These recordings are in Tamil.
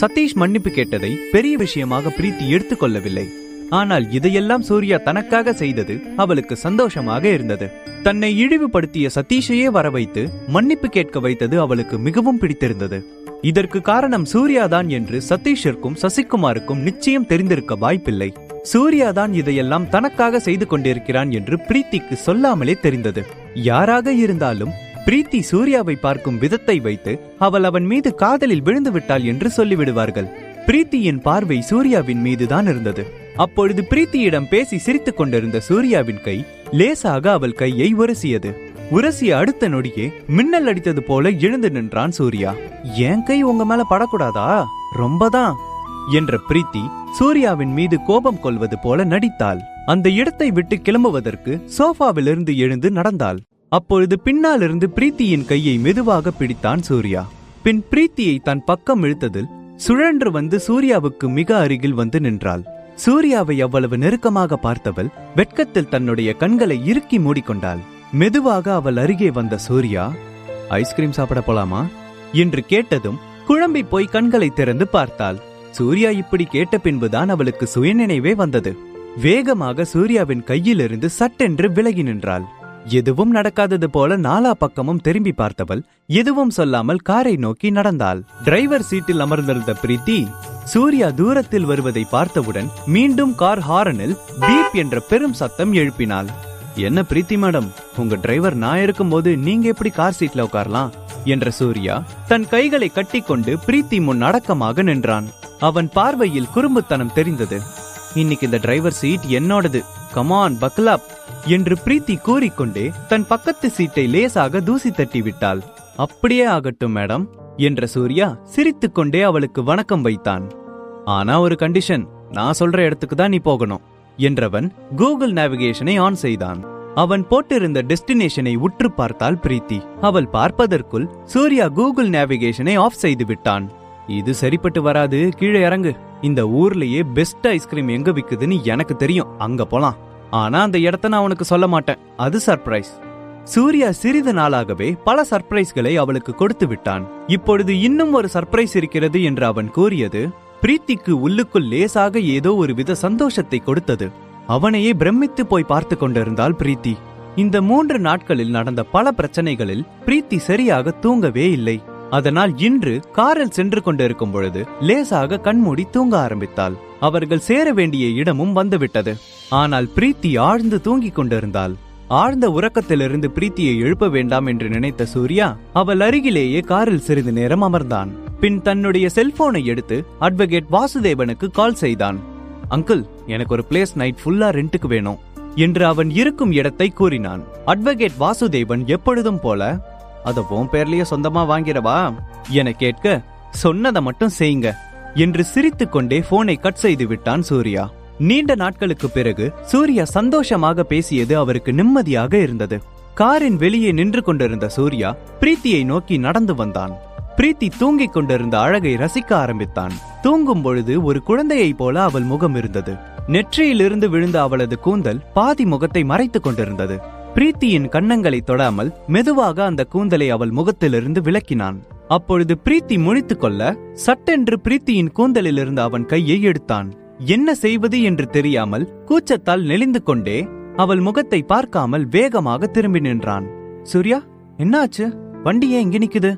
சதீஷ் மன்னிப்பு கேட்டதை பெரிய விஷயமாக பிரீத்தி எடுத்துக்கொள்ளவில்லை. ஆனால் இதையெல்லாம் சூர்யா தனக்காக செய்தது அவளுக்கு சந்தோஷமாக இருந்தது. தன்னை இழிவுபடுத்திய சதீஷையே வர வைத்து மன்னிப்பு கேட்க வைத்தது அவளுக்கு மிகவும் பிடித்திருந்தது. இதற்கு காரணம் சூர்யாதான் என்று சதீஷிற்கும் சசிகுமாருக்கும் நிச்சயம் தெரிந்திருக்க வாய்ப்பில்லை. சூர்யாதான் இதையெல்லாம் தனக்காக செய்து கொண்டிருக்கிறான் என்று பிரீத்திக்கு சொல்லாமலே தெரிந்தது. யாராக இருந்தாலும் பிரீத்தி சூர்யாவை பார்க்கும் விதத்தை வைத்து அவள் அவன் மீது காதலில் விழுந்து விட்டாள் என்று சொல்லிவிடுவார்கள். பிரீத்தியின் பார்வை சூர்யாவின் மீதுதான் இருந்தது. அப்பொழுது பிரீத்தியிடம் பேசி சிரித்துக் கொண்டிருந்த சூர்யாவின் கை லேசாக அவள் கையை உரசியது. உரசிய அடுத்த நொடியே மின்னல் அடித்தது போல எழுந்து நின்றான் சூர்யா. என் கை உங்க மேல படக்கூடாதா? ரொம்பதான். என்ற பிரீத்தி சூர்யாவின் மீது கோபம் கொள்வது போல நடித்தாள். அந்த இடத்தை விட்டு கிளம்புவதற்கு சோஃபாவிலிருந்து எழுந்து நடந்தாள். அப்பொழுது பின்னாலிருந்து பிரீத்தியின் கையை மெதுவாக பிடித்தான் சூர்யா. பின் பிரீத்தியை தன் பக்கம் இழுத்ததில் சுழன்று வந்து சூர்யாவுக்கு மிக அருகில் வந்து நின்றாள். சூர்யாவை அவ்வளவு நெருக்கமாக பார்த்தவள் வெட்கத்தில் தன்னுடைய கண்களை இறுக்கி மூடிக்கொண்டாள். மெதுவாக அவள் அருகே வந்த சூர்யா ஐஸ்கிரீம் சாப்பிட போலாமா? என்று கேட்டதும் குழம்பி போய் கண்களை திறந்து பார்த்தாள். சூர்யா இப்படி கேட்ட பின்புதான் அவளுக்கு சுயநினைவே வந்தது. வேகமாக சூர்யாவின் கையிலிருந்து சட்டென்று விலகி நின்றாள். எதுவும் நடக்காதது போல நாலா பக்கமும் திரும்பி பார்த்தவள் எதுவும் சொல்லாமல் காரை நோக்கி நடந்தாள். டிரைவர் சீட்டில் அமர்ந்திருந்த பிரீத்தி சூர்யா தூரத்தில் வருவதை பார்த்தவுடன் மீண்டும் கார் ஹாரனில் பீப் என்ற பெரும் சத்தம் எழுப்பினாள். என்ன பிரீத்தி மேடம் உங்க டிரைவர் நான் இருக்கும்போது நீங்க எப்படி கார் சீட்ல உட்காரலாம்? என்ற சூர்யா தன் கைகளை கட்டிக்கொண்டு பிரீத்தி முன் அடக்கமாக நின்றான். அவன் பார்வையில் குறும்புத்தனம் தெரிந்தது. இன்னைக்கு இந்த டிரைவர் சீட் என்னோடது. கமான் பக்லாப் என்று பிரீத்தி கூறிக்கொண்டே தன் பக்கத்து சீட்டை லேசாக தூசி தட்டி விட்டாள். அப்படியே ஆகட்டும் மேடம் என்ற சூர்யா சிரித்துக்கொண்டே அவளுக்கு வணக்கம் வைத்தான். ஆனா ஒரு கண்டிஷன் நான் சொல்ற இடத்துக்கு தான் நீ போகணும் என்றவன் கூகுள் நேவிகேஷனை ஆன் செய்தான். அவன் போட்டிருந்த டெஸ்டினேஷனை உற்று பார்த்தாள் பிரீத்தி. அவள் பார்ப்பதற்குள் சூர்யா கூகுள் நேவிகேஷனை ஆஃப் செய்து விட்டான். இது சரிப்பட்டு வராது கீழே இறங்கு. இந்த ஊர்லயே பெஸ்ட் ஐஸ்கிரீம் எங்க விக்குதுன்னு எனக்கு தெரியும். அங்க போலாம். ஆனா அந்த இடத்த நான் உனக்கு சொல்ல மாட்டேன். அது சர்ப்ரைஸ் சூர்யா சிறிது நாளாகவே பல சர்ப்ரைஸ்களை அவளுக்கு கொடுத்து விட்டான். இப்பொழுது இன்னும் ஒரு சர்ப்ரைஸ் இருக்கிறது என்று அவன் கூறியது பிரீத்திக்கு உள்ளுக்குள் லேசாக ஏதோ ஒரு வித சந்தோஷத்தை கொடுத்தது. அவனையே பிரமித்து போய் பார்த்து கொண்டிருந்தாள் பிரீத்தி. இந்த மூன்று நாட்களில் நடந்த பல பிரச்சனைகளில் பிரீத்தி சரியாக தூங்கவே இல்லை. அதனால் இன்று காரில் சென்று கொண்டிருக்கும் பொழுது லேசாக கண்மூடி தூங்க ஆரம்பித்தாள். அவர்கள் சேர வேண்டிய இடமும் வந்துவிட்டது. ஆனால் பிரீத்தி ஆழ்ந்து தூங்கிக் கொண்டிருந்தாள். ஆழ்ந்த உறக்கத்திலிருந்து பிரீத்தியை எழுப்ப வேண்டாம் என்று நினைத்த சூர்யா அவள் அருகிலேயே காரில் சிறிது நேரம் அமர்ந்தான். பின் தன்னுடைய செல்போனை எடுத்து அட்வொகேட் வாசுதேவனுக்கு கால் செய்தான். அங்கிள் எனக்கு ஒரு பிளேஸ் நைட் ஃபுல்லா ரெண்டுக்கு வேணும் என்று அவன் இருக்கும் இடத்தை கூறினான். அட்வொகேட் வாசுதேவன் எப்பொழுதும் போல அதை உன் பேர்லயே சொந்தமா வாங்கிடவா? என கேட்க சொன்னதை மட்டும் செய்யுங்க என்று சிரித்துக்கொண்டே போனை கட் செய்து விட்டான் சூர்யா. நீண்ட நாட்களுக்கு பிறகு சூர்யா சந்தோஷமாக பேசியது அவருக்கு நிம்மதியாக இருந்தது. காரின் வெளியே நின்று கொண்டிருந்த சூர்யா பிரீத்தியை நோக்கி நடந்து வந்தான். பிரீத்தி தூங்கிக் கொண்டிருந்த அழகை ரசிக்க ஆரம்பித்தான். தூங்கும் பொழுது ஒரு குழந்தையைப் போல அவள் முகம் இருந்தது. நெற்றியிலிருந்து விழுந்த அவளது கூந்தல் பாதி முகத்தை மறைத்துக் கொண்டிருந்தது. பிரீத்தியின் கன்னங்களை தொடாமல் மெதுவாக அந்த கூந்தலை அவள் முகத்திலிருந்து விலக்கினான் அப்பொழுது பிரீத்தி முழித்துக் கொள்ள சட்டென்று பிரீத்தியின் கூந்தலிலிருந்து அவன் கையை எடுத்தான். என்ன செய்வது என்று தெரியாமல் கூச்சத்தால் நெளிந்து கொண்டே அவள் முகத்தை பார்க்காமல் வேகமாக திரும்பி நின்றான். சூர்யா என்னாச்சு? வண்டி ஏன் இங்க நிக்குது?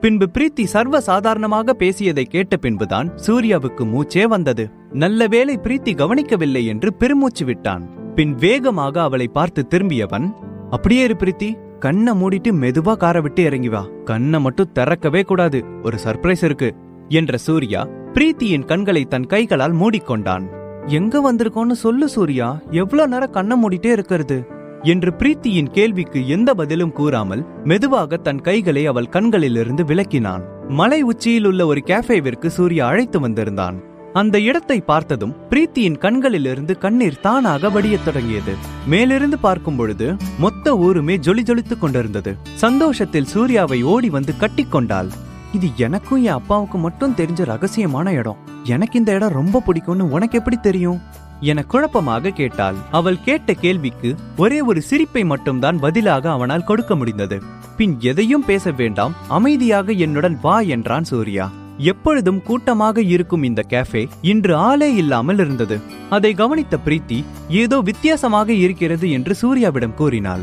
பின்பு பிரீத்தி சர்வ சாதாரணமாக பேசியதை கேட்ட பின்புதான் சூர்யாவுக்கு மூச்சே வந்தது. நல்ல வேளை பிரீத்தி கவனிக்கவில்லை என்று பெருமூச்சு விட்டான். பின் வேகமாக அவளை பார்த்து திரும்பியவன் அப்படியே இரு பிரீத்தி கண்ணை மூடிட்டு மெதுவா காரை விட்டு இறங்கி வா. கண்ணை மட்டும் திறக்கவே கூடாது. ஒரு சர்ப்ரைஸ் இருக்கு என்ற சூர்யா பிரீத்தியின் கண்களை தன் கைகளால் மூடிக்கொண்டான். எங்க வந்திருக்கோன்னு சொல்லு சூர்யா. எவ்வளவு நேரம் கண்ணை மூடிட்டே இருக்கிறது? என்று பிரீத்தியின் கேள்விக்கு எந்த பதிலும் கூறாமல் மெதுவாக தன் கைகளை அவள் கண்களிலிருந்து விலக்கினான். மலை உச்சியில் உள்ள ஒரு கேஃபேவிற்கு சூர்யா அழைத்து வந்திருந்தான். அந்த இடத்தை பார்த்ததும் பிரீத்தியின் கண்களிலிருந்து கண்ணீர் தானாக வடியத் தொடங்கியது. மேலிருந்து பார்க்கும் பொழுது மொத்த ஊருமே ஜொலி ஜொலித்துக் கொண்டிருந்தது. சந்தோஷத்தில் சூர்யாவை ஓடி வந்து கட்டிக்கொண்டாள் இது எனக்கும் என் அப்பாவுக்கு மட்டும் தெரிஞ்ச ரகசியமான இடம். எனக்கு இந்த இடம் ரொம்ப பிடிக்கும்னு உனக்கு எப்படி தெரியும்? என குழப்பமாக கேட்டாள். அவள் கேட்ட கேள்விக்கு ஒரே ஒரு சிரிப்பை மட்டும்தான் பதிலாக அவனால் கொடுக்க முடிந்தது. பின் எதையும் பேச வேண்டாம் அமைதியாக என்னுடன் வா என்றான் சூர்யா. எப்பொழுதும் கூட்டமாக இருக்கும் இந்த கேஃபே இன்று ஆளே இல்லாமல் இருந்தது. அதை கவனித்த பிரீத்தி ஏதோ வித்தியாசமாக இருக்கிறது என்று சூர்யாவிடம் கூறினாள்.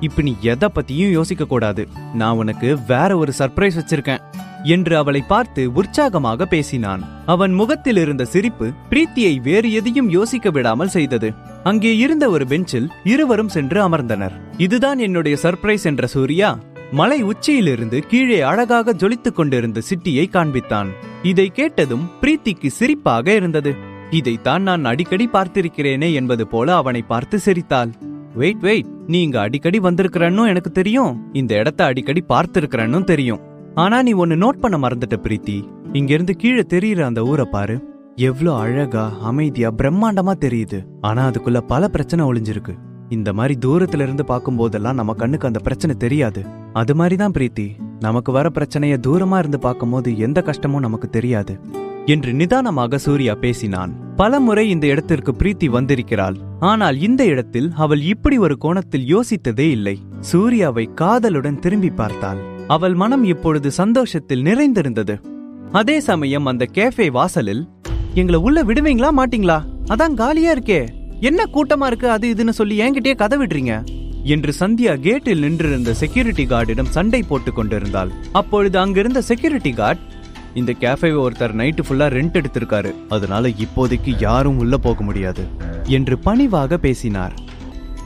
இப்ப நீ எதை பத்தியும் யோசிக்க கூடாது. நான் உனக்கு வேற ஒரு சர்ப்ரைஸ் வச்சிருக்கேன். என்று அவளை பார்த்து உற்சாகமாக பேசினான். அவன் முகத்தில் இருந்த சிரிப்பு பிரீத்தியை வேறு எதையும் யோசிக்க விடாமல் செய்தது. அங்கே இருந்த ஒரு பெஞ்சில் இருவரும் சென்று அமர்ந்தனர். இதுதான் என்னுடைய சர்ப்ரைஸ் என்ற சூர்யா மலை உச்சியிலிருந்து கீழே அழகாக ஜொலித்துக் கொண்டிருந்த சிட்டியை காண்பித்தான். இதை கேட்டதும் பிரீத்திக்கு சிரிப்பாக இருந்தது. இதைத்தான் நான் அடிக்கடி பார்த்திருக்கிறேனே என்பது போல அவனை பார்த்து சிரித்தாள். வெயிட் வெயிட் நீ இங்க அடிக்கடி வந்திருக்கிறன்னு எனக்கு தெரியும். இந்த இடத்த அடிக்கடி பார்த்திருக்கிறன்னு தெரியும். ஆனா நீ ஒன்னு நோட் பண்ண மறந்துட்ட பிரீத்தி. இங்க இருந்து கீழே தெரியுற அந்த ஊரை பாரு. எவ்ளோ அழகா அமைதியா பிரம்மாண்டமா தெரியுது. ஆனா அதுக்குள்ள பல பிரச்சனை ஒளிஞ்சிருக்கு. இந்த மாதிரி தூரத்துல இருந்து பார்க்கும் போதெல்லாம் நம்ம கண்ணுக்கு அந்த பிரச்சனை தெரியாது. அது மாதிரி தான் பிரீத்தி. நமக்கு வர பிரச்சனைய தூரமா இருந்து பார்க்கும்போது எந்த கஷ்டமும் நமக்கு தெரியாது. என்று நிதானமாக சூர்யா பேசினான். பல முறை இந்த இடத்திற்கு பிரீத்தி வந்திருக்கிறாள். ஆனால் இந்த இடத்தில் அவள் இப்படி ஒரு கோணத்தில் யோசித்ததே இல்லை. சூர்யாவை காதலுடன் திரும்பி பார்த்தாள். அவள் மனம் இப்பொழுது சந்தோஷத்தில் நிறைந்திருந்தது. அதே சமயம் அந்த கேஃபே வாசலில் எங்களை உள்ள விடுவீங்களா மாட்டீங்களா? அதான் காலியா இருக்கே. என்ன கூட்டமா இருக்கு அது இதுன்னு சொல்லி என்கிட்டயே கதை விடுறீங்க? என்று சந்தியா கேட்டில் நின்றிருந்த செக்யூரிட்டி கார்டிடம் சண்டை போட்டு கொண்டிருந்தாள். அப்பொழுது அங்கிருந்த செக்யூரிட்டி கார்டு இந்த கேஃபேவை ஒருத்தர் நைட்டு ஃபுல்லா ரெண்ட் எடுத்திருக்காரு. அதனால இப்போதைக்கு யாரும் உள்ள போக முடியாது என்று பணிவாக பேசினார்.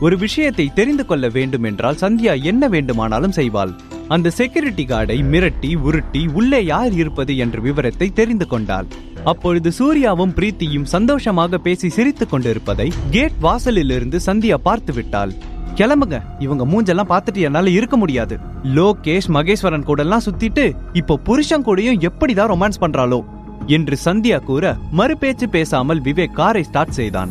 ஒரு விஷயத்தை தெரிந்து கொள்ள வேண்டும் என்றால் சந்தியா என்ன வேண்டுமானாலும் செய்வாள். அந்த செக்யூரிட்டி கார்டை மிரட்டி உருட்டி உள்ளே யார் இருப்பது என்ற விவரத்தை தெரிந்து கொண்டாள். அப்பொழுது சூர்யாவும் பிரீத்தியும் சந்தோஷமாக பேசி சிரித்துக் கொண்டிருப்பதை கேட் வாசலிலிருந்து சந்தியா பார்த்து விட்டாள். கிளம்புங்க. இவங்க மூஞ்செல்லாம் பார்த்துட்டு என்னால இருக்க முடியாது. லோகேஷ் மகேஸ்வரன் கூட எல்லாம் சுத்திட்டு இப்போ புருஷன் கூடயும் எப்படிதான் ரொமான்ஸ் பண்றாளோ? என்று சந்தியா கூற மறுபேச்சு பேசாமல் விவேக் காரை ஸ்டார்ட் செய்தான்.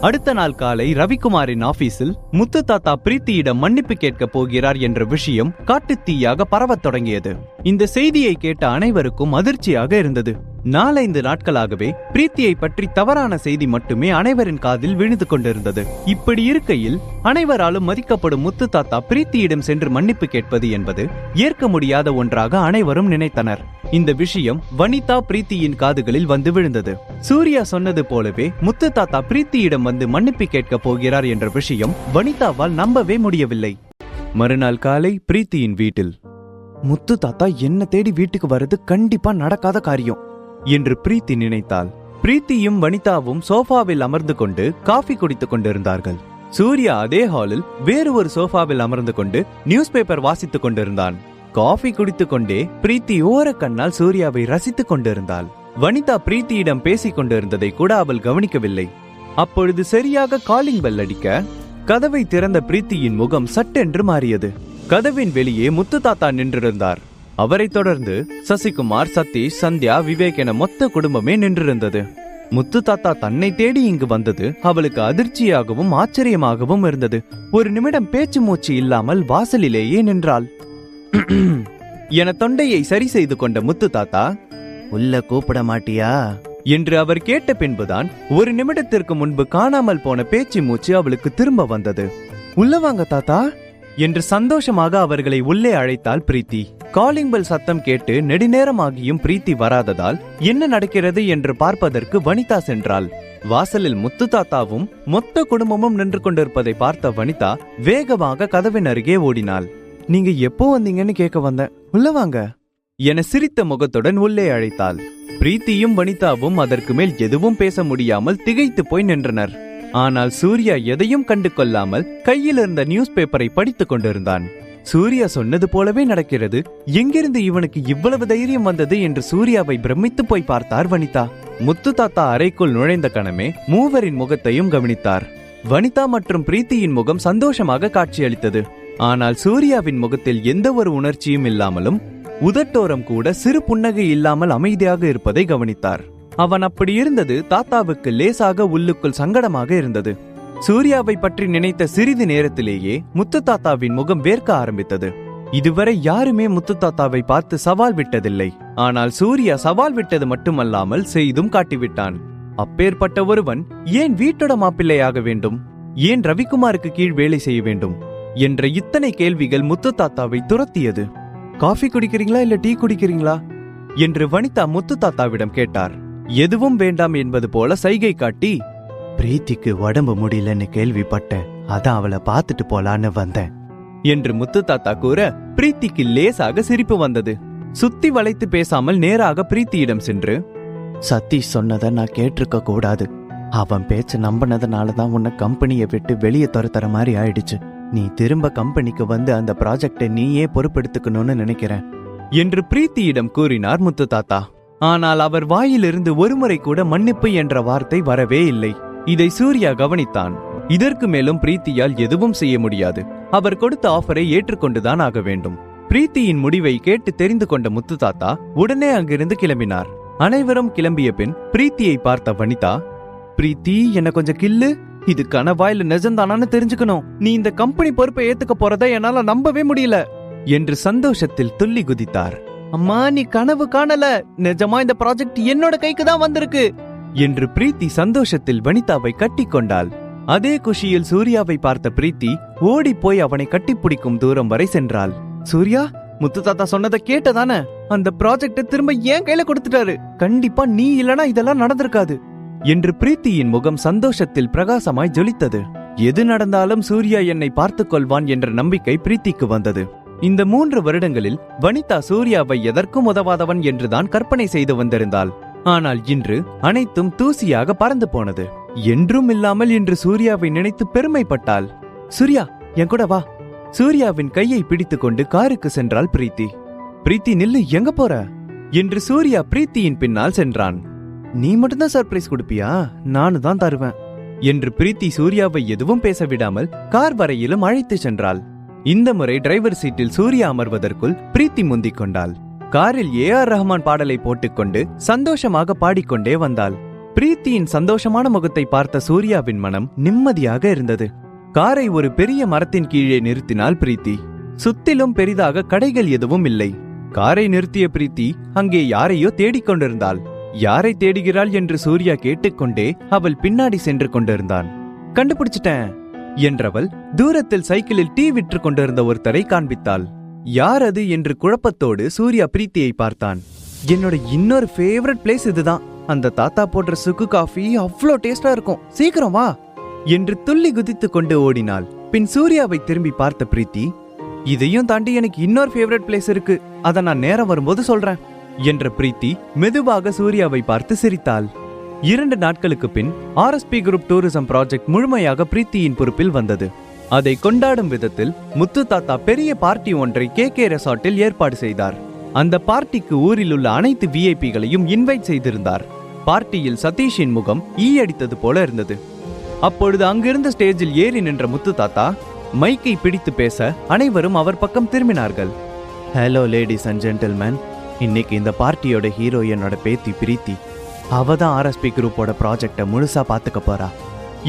அடுத்த நாள் காலை ரவிக்குமாரின் ஆபீஸில் முத்து தாத்தா பிரீத்தியிடம் மன்னிப்பு கேட்க போகிறார் என்ற விஷயம் காட்டுத்தீயாக பரவத் தொடங்கியது. இந்த செய்தியை கேட்ட அனைவருக்கும் அதிர்ச்சியாக இருந்தது. நாலைந்து நாட்களாகவே பிரீத்தியை பற்றி தவறான செய்தி மட்டுமே அனைவரின் காதில் விழுந்து கொண்டிருந்தது. இப்படி இருக்கையில் அனைவராலும் மதிக்கப்படும் முத்து தாத்தா பிரீத்தியிடம் சென்று மன்னிப்பு கேட்பது என்பது ஏற்க முடியாத ஒன்றாக அனைவரும் நினைத்தனர். இந்த விஷயம் வனிதா பிரீத்தியின் காதுகளில் வந்து விழுந்தது. சூர்யா சொன்னது போலவே முத்து தாத்தா பிரீத்தியிடம் வந்து மன்னிப்பு கேட்க போகிறார் என்ற விஷயம் வனிதாவால் நம்பவே முடியவில்லை. மறுநாள் காலை பிரீத்தியின் வீட்டில் முத்து தாத்தா என்ன தேடி வீட்டுக்கு வர்றது கண்டிப்பா நடக்காத காரியம். என்று பிரீத்தி நினைத்தாள். பிரீத்தியும் வனிதாவும் சோஃபாவில் அமர்ந்து கொண்டு காஃபி குடித்துக் கொண்டிருந்தார்கள். சூர்யா அதே ஹாலில் வேறு ஒரு சோஃபாவில் அமர்ந்து கொண்டு நியூஸ் பேப்பர் வாசித்துக் கொண்டிருந்தான். காஃபி குடித்துக் கொண்டே பிரீத்தி ஓர கண்ணால் சூர்யாவை ரசித்துக் கொண்டிருந்தாள். வனிதா பிரீத்தியிடம் பேசிக் கொண்டிருந்ததை கூட அவள் கவனிக்கவில்லை. அப்பொழுது சரியாக காலிங் பெல் அடிக்க கதவை திறந்த பிரீத்தியின் முகம் சட்டென்று மாறியது. கதவின் வெளியே முத்து தாத்தா நின்றிருந்தார். அவரைத் தொடர்ந்து சசிகுமார் சதீஷ் சந்தியா விவேக் என மொத்த குடும்பமே நின்றிருந்தது. முத்து தாத்தா தன்னை தேடி இங்கு வந்தது அவளுக்கு அதிர்ச்சியாகவும் ஆச்சரியமாகவும் இருந்தது. ஒரு நிமிடம் பேச்சு மூச்சு இல்லாமல் வாசலிலேயே நின்றாள். என தொண்டையை சரி செய்து கொண்ட முத்து தாத்தா உள்ள கூப்பிட மாட்டியா? என்று அவர் கேட்ட பின்புதான் ஒரு நிமிடத்திற்கு முன்பு காணாமல் போன பேச்சு மூச்சு அவளுக்கு திரும்ப வந்தது. உள்ள வாங்க தாத்தா என்று சந்தோஷமாக அவர்களை உள்ளே அழைத்தாள் பிரீத்தி. காலிங் பெல் சத்தம் கேட்டு நெடுநேரமாகியும் பிரீத்தி வராததால் என்ன நடக்கிறது என்று பார்ப்பதற்கு வனிதா சென்றாள். வாசலில் முத்து தாத்தாவும் மொத்த குடும்பமும் நின்று கொண்டிருப்பதை பார்த்த வனிதா வேகமாக கதவின் அருகே ஓடினாள். நீங்க எப்போ வந்தீங்கன்னு கேட்க வந்தேன். உள்ள வாங்க. என சிரித்த முகத்துடன் உள்ளே அழைத்தாள். பிரீத்தியும் வனிதாவும் அதற்கு மேல் எதுவும் பேச முடியாமல் திகைத்து போய் நின்றனர். ஆனால் சூர்யா எதையும் கண்டு கொள்ளாமல் கையில் இருந்த நியூஸ் பேப்பரை படித்துக் கொண்டிருந்தான். சூர்யா சொன்னது போலவே நடக்கிறது. எங்கிருந்து இவனுக்கு இவ்வளவு தைரியம் வந்தது என்று சூர்யாவை பிரமித்து போய் பார்த்தார் வனிதா. முத்து தாத்தா அறைக்குள் நுழைந்த கணமே மூவரின் முகத்தையும் கவனித்தார். வனிதா மற்றும் பிரீத்தியின் முகம் சந்தோஷமாக காட்சியளித்தது. ஆனால் சூர்யாவின் முகத்தில் எந்த ஒரு உணர்ச்சியும் இல்லாமலும் உதட்டோரம் கூட சிறு புன்னகை இல்லாமல் அமைதியாக இருப்பதை கவனித்தார். அவன் அப்படி இருந்தது தாத்தாவுக்கு லேசாக உள்ளுக்குள் சங்கடமாக இருந்தது. சூர்யாவை பற்றி நினைத்த சிறிது நேரத்திலேயே முத்து தாத்தாவின் முகம் வேர்க்க ஆரம்பித்தது. இதுவரை யாருமே முத்து தாத்தாவை பார்த்து சவால் விட்டதில்லை. ஆனால் சூர்யா சவால் விட்டது மட்டுமல்லாமல் செய்தும் காட்டிவிட்டான். அப்பேற்பட்ட ஒருவன் ஏன் வீட்டோட மாப்பிள்ளையாக வேண்டும்? ஏன் ரவிக்குமாருக்கு கீழ் வேலை செய்ய வேண்டும்? என்ற இத்தனை கேள்விகள் முத்து தாத்தாவை துரத்தியது. காஃபி குடிக்கிறீங்களா இல்ல டீ குடிக்கிறீங்களா? என்று வனிதா முத்து தாத்தாவிடம் கேட்டார். எதுவும் வேண்டாம் என்பது போல சைகை காட்டி பிரீத்திக்கு உடம்பு முடியலன்னு கேள்விப்பட்டேன். அதான் அவளை பார்த்துட்டு போலான்னு வந்தேன். என்று முத்து தாத்தா கூற பிரீத்திக்கு லேசாக சிரிப்பு வந்தது. சுத்தி வளைத்து பேசாமல் நேராக பிரீத்தியிடம் சென்று சதீஷ் சொன்னதை நான் கேட்டிருக்க கூடாது. அவன் பேச்ச நம்பினதுனால தான் உன்னை கம்பெனியை விட்டு வெளியே துரத்துற மாதிரி ஆயிடுச்சு. நீ திரும்ப கம்பெனிக்கு வந்து அந்த ப்ராஜெக்டை நீயே பொறுப்பெடுத்துக்கணும்னு நினைக்கிறேன். என்று பிரீத்தியிடம் கூறினார் முத்து தாத்தா. ஆனால் அவர் வாயிலிருந்து ஒருமுறை கூட மன்னிப்பு என்ற வார்த்தை வரவே இல்லை. இதை சூர்யா கவனித்தான். இதற்கு மேலும் பிரீத்தியால் எதுவும் செய்ய முடியாது. அவர் கொடுத்த ஆஃபரை ஏற்றுக்கொண்டுதான் ஆக வேண்டும். பிரீத்தியின் முடிவை கேட்டு தெரிந்து கொண்ட முத்து தாத்தா உடனே அங்கிருந்து கிளம்பினார். அனைவரும் கிளம்பிய பின் பிரீத்தியை பார்த்த வனிதா பிரீத்தி என்ன கொஞ்சம் கில்லு? இது கனவா இல்ல நிஜம்தானான்னு தெரிஞ்சுக்கணும். நீ இந்த கம்பெனி பொறுப்பை ஏத்துக்க போறத என்னால நம்பவே முடியல என்று சந்தோஷத்தில் துள்ளி குதித்தார். அம்மா நீ கனவு காணல. நிஜமா இந்த ப்ராஜெக்ட் என்னோட கைக்கு தான் வந்திருக்கு. என்று பிரீத்தி சந்தோஷத்தில் வனிதாவை கட்டிக்கொண்டாள் அதே குஷியில் சூர்யாவை பார்த்த பிரீத்தி ஓடி போய் அவனை கட்டிப்பிடிக்கும் தூரம் வரை சென்றாள். சூர்யா முத்து தாத்தா சொன்னதை கேட்டதானே? அந்த ப்ராஜெக்ட திரும்ப ஏன் கையில கொடுத்துட்டாரு? கண்டிப்பா நீ இல்லனா இதெல்லாம் நடந்திருக்காது. என்று பிரீத்தியின் முகம் சந்தோஷத்தில் பிரகாசமாய் ஜொலித்தது. எது நடந்தாலும் சூர்யா என்னை பார்த்துக் கொள்வான் என்ற நம்பிக்கை பிரீத்திக்கு வந்தது. இந்த மூன்று வருடங்களில் வனிதா சூர்யாவை எதற்கும் உதவாதவன் என்றுதான் கற்பனை செய்து வந்திருந்தாள். ஆனால் இன்று அனைத்தும் தூசியாக பறந்து போனது. என்றும் இல்லாமல் இன்று சூர்யாவை நினைத்து பெருமைப்பட்டாள். சூர்யா என் கூட வா. சூர்யாவின் கையை பிடித்துக்கொண்டு காருக்கு சென்றாள் பிரீத்தி. பிரீத்தி நில்லு எங்க போற? என்று சூர்யா பிரீத்தியின் பின்னால் சென்றான். நீ மட்டும்தான் சர்ப்ரைஸ் கொடுப்பியா? நானு தான் தருவேன். என்று பிரீத்தி சூர்யாவை எதுவும் பேச விடாமல் கார் வரையிலும் அழைத்து சென்றாள். இந்த முறை டிரைவர் சீட்டில் சூர்யா அமர்வதற்குள் பிரீத்தி முந்திக் கொண்டாள். காரில் ஏ ஆர் ரஹ்மான் பாடலை போட்டுக்கொண்டு சந்தோஷமாக பாடிக்கொண்டே வந்தாள். பிரீத்தியின் சந்தோஷமான முகத்தை பார்த்த சூர்யாவின் மனம் நிம்மதியாக இருந்தது. காரை ஒரு பெரிய மரத்தின் கீழே நிறுத்தினாள் பிரீத்தி. சுத்திலும் பெரிதாக கடைகள் எதுவும் இல்லை. காரை நிறுத்திய பிரீத்தி அங்கே யாரையோ தேடிக் கொண்டிருந்தாள். யாரை தேடுகிறாள் என்று சூர்யா கேட்டுக்கொண்டே அவள் பின்னாடி சென்று கொண்டிருந்தான். கண்டுபிடிச்சிட்டேன் என்றவள் தூரத்தில் சைக்கிளில் டீ விற்று கொண்டிருந்த ஒருத்தரை காண்பித்தாள். யார் அது என்று குழப்பத்தோடு சூர்யா பிரீத்தியை பார்த்தான். என்னோட இன்னொரு ஃபேவரட் பிளேஸ் இதுதான். அந்த தாத்தா போடுற சுக்கு காஃபி அவ்வளோ டேஸ்டா இருக்கும். சீக்கிரம் வா! என்று துள்ளி குதித்து கொண்டு ஓடினாள். பின் சூர்யாவை திரும்பி பார்த்த பிரீத்தி இதையும் தாண்டி எனக்கு இன்னொரு ஃபேவரட் பிளேஸ் இருக்கு. அத நான் நேரம் வரும்போது சொல்றேன் என்ற பிரீத்தி மெதுவாக சூர்யாவை பார்த்து சிரித்தாள். இரண்டு நாட்களுக்கு பின் ஆர்எஸ்பி குரூப் டூரிசம் ப்ராஜெக்ட் முழுமையாக பிரீத்தியின் பொறுப்பில் வந்தது. அதை கொண்டாடும் விதத்தில் முத்து தாத்தா பெரிய பார்ட்டி ஒன்றை கே கே ரெசார்ட்டில் ஏற்பாடு செய்தார். அந்த பார்ட்டிக்கு ஊரில் உள்ள அனைத்து விஐபிகளையும் இன்வைட் செய்திருந்தார். பார்ட்டியில் சதீஷின் முகம் ஈ அடித்தது போல இருந்தது. அப்பொழுது அங்கிருந்த ஸ்டேஜில் ஏறி நின்ற முத்து தாத்தா மைக்கை பிடித்து பேச அனைவரும் அவர் பக்கம் திரும்பினார்கள். ஹலோ லேடிஸ் அண்ட் ஜென்டில்மேன் இன்னைக்கு இந்த பார்ட்டியோட ஹீரோ என்னோட பேத்தி பிரீத்தி. அவ தான் ஆர்எஸ்பி குரூப்போட ப்ராஜெக்டை முழுசா பாத்துக்க போறா.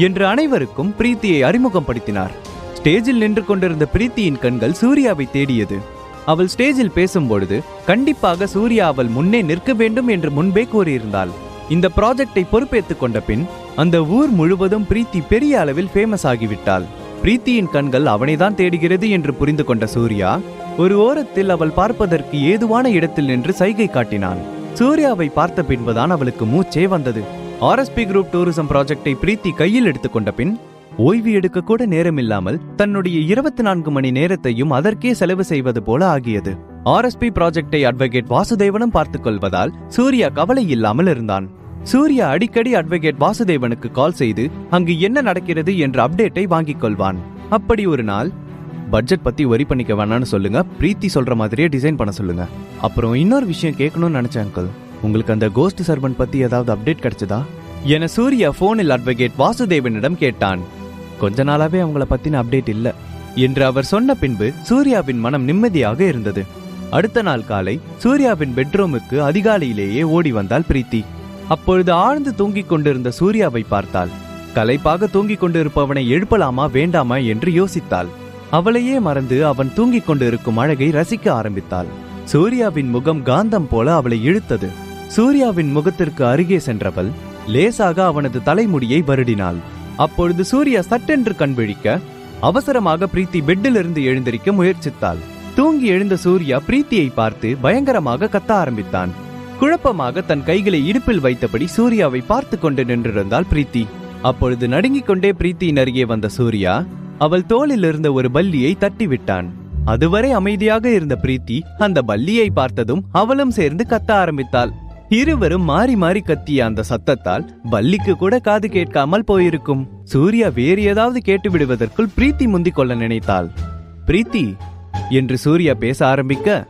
என்று அனைவருக்கும் பிரீத்தியை அறிமுகப்படுத்தினார். ஸ்டேஜில் நின்று கொண்டிருந்த பிரீத்தியின் கண்கள் சூர்யாவை தேடியது. அவள் ஸ்டேஜில் பேசும்பொழுது கண்டிப்பாக சூர்யா அவள் முன்னே நிற்க வேண்டும் என்று முன்பே கூறியிருந்தாள். இந்த ப்ராஜெக்டை பொறுப்பேற்றுக் கொண்ட பின் அந்த ஊர் முழுவதும் பிரீத்தி பெரிய அளவில் ஃபேமஸ் ஆகிவிட்டாள். பிரீத்தியின் கண்கள் அவனைதான் தேடுகிறது என்று புரிந்து கொண்ட சூர்யா ஒரு ஓரத்தில் அவள் பார்ப்பதற்கு ஏதுவான இடத்தில் நின்று சைகை காட்டினான். சூர்யாவை பார்த்த பின்புதான் அவளுக்கு மூச்சே வந்தது. ஆர்எஸ்பி குரூப் டூரிசம் ப்ராஜெக்டை பிரீத்தி கையில் எடுத்துக்கொண்ட பின் ஓய்வு எடுக்க கூட நேரமில்லாமல் தன்னுடைய இருபத்தி நான்கு மணி நேரத்தையும் அதற்கே செலவு செய்வது போல ஆகியது. ஆர்எஸ்பி ப்ராஜெக்டை அட்வொகேட் வாசுதேவனும் பார்த்துக் கொள்வதால் சூர்யா கவலை இல்லாமல் இருந்தான். சூர்யா அடிக்கடி அட்வொகேட் வாசுதேவனுக்கு கால் செய்து அங்கு என்ன நடக்கிறது? என்ற அப்டேட்டை வாங்கிக் கொள்வான். அப்படி ஒரு நாள் பட்ஜெட் பத்தி ஒரி பண்ணிக்க வேணாம்னு சொல்லுங்க. பிரீத்தி சொல்ற மாதிரியே டிசைன் பண்ண சொல்லுங்க. அப்புறம் இன்னொரு விஷயம் கேட்கணும்னு நினைச்சேன் அங்கிள் உங்களுக்கு அந்த கோஸ்ட் சர்வன் பத்தி ஏதாவது அப்டேட் கிடைச்சதா? என சூர்யா போனில் அட்வொகேட் வாசுதேவனிடம் கேட்டான். கொஞ்ச நாளாவே அவங்கள பத்தின அப்டேட் இல்ல. என்று அவர் சொன்ன பின்பு சூர்யாவின் மனம் நிம்மதியாக இருந்தது. அடுத்த நாள் காலை சூர்யாவின் பெட்ரூமுக்கு அதிகாலையிலேயே ஓடி வந்தாள் பிரீத்தி. அப்பொழுது ஆழ்ந்து தூங்கிக் கொண்டிருந்த சூர்யாவை பார்த்தாள். களைப்பாக தூங்கிக் கொண்டிருப்பவனை எழுப்பலாமா வேண்டாமா என்று யோசித்தாள். அவளையே மறந்து அவன் தூங்கிக் கொண்டிருக்கும் அழகை ரசிக்க ஆரம்பித்தாள். சூர்யாவின் முகம் காந்தம் போல அவளை இழுத்தது. சூர்யாவின் முகத்திற்கு அருகே சென்றவள் லேசாக அவனது தலைமுடியை வருடினாள். அப்பொழுது சூர்யா சட்டென்று கண்விழிக்க அவசரமாக பிரீத்தி பெட்டிலிருந்து எழுந்திருக்க முயற்சித்தாள். தூங்கி எழுந்த சூர்யா பிரீத்தியை பார்த்து பயங்கரமாக கத்த ஆரம்பித்தான். குழப்பமாக தன் கைகளை இடுப்பில் வைத்தபடி சூர்யாவை பார்த்து கொண்டு நின்றிருந்தாள் பிரீத்தி. அப்பொழுது நடுங்கிக் கொண்டே பிரீத்தியின் அருகே வந்த சூர்யா அவள் தோளில் இருந்த ஒரு பல்லியை தட்டி விட்டான் அதுவரை அமைதியாக இருந்த பிரீத்தி அந்த பல்லியை பார்த்ததும் அவளும் சேர்ந்து கத்த ஆரம்பித்தாள். இருவரும் மாறி மாறி கத்திய அந்த சத்தத்தால் பல்லிக்கு கூட காது கேட்காமல் போயிருக்கும். சூர்யா வேறு ஏதாவது கேட்டு விடுவதற்குள் பிரீத்தி முந்திக் கொள்ள நினைத்தாள். பிரீத்தி என்று சூர்யா பேச ஆரம்பிக்க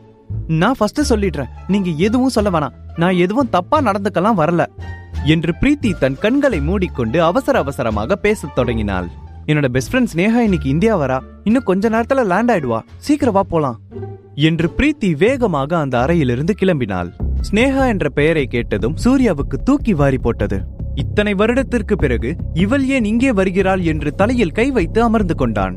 நான் ஃபர்ஸ்ட் சொல்லிடுறேன். நீங்க எதுவும் சொல்ல வேணாம். நான் எதுவும் தப்பா நடந்துக்கலாம் வரல என்று பிரீத்தி தன் கண்களை மூடிக்கொண்டு அவசர அவசரமாக பேசத் தொடங்கினாள். என்னோட பெஸ்ட் ஃப்ரெண்ட் ஸ்னேகா இன்னைக்கு இந்தியா வரா. இன்னும் கொஞ்ச நேரத்துல லேண்ட் ஆயிடுவா. சீக்கிரம் வா போலாம் என்று பிரீத்தி வேகமாக அந்த அறையிலிருந்து கிளம்பினாள். ஸ்னேகா என்ற பெயரை கேட்டதும் சூர்யாவுக்கு தூக்கி வாரி போட்டது. இத்தனை வருடத்திற்கு பிறகு இவள் ஏன் இங்கே வருகிறாள் என்று தலையில் கை வைத்து அமர்ந்து கொண்டான்.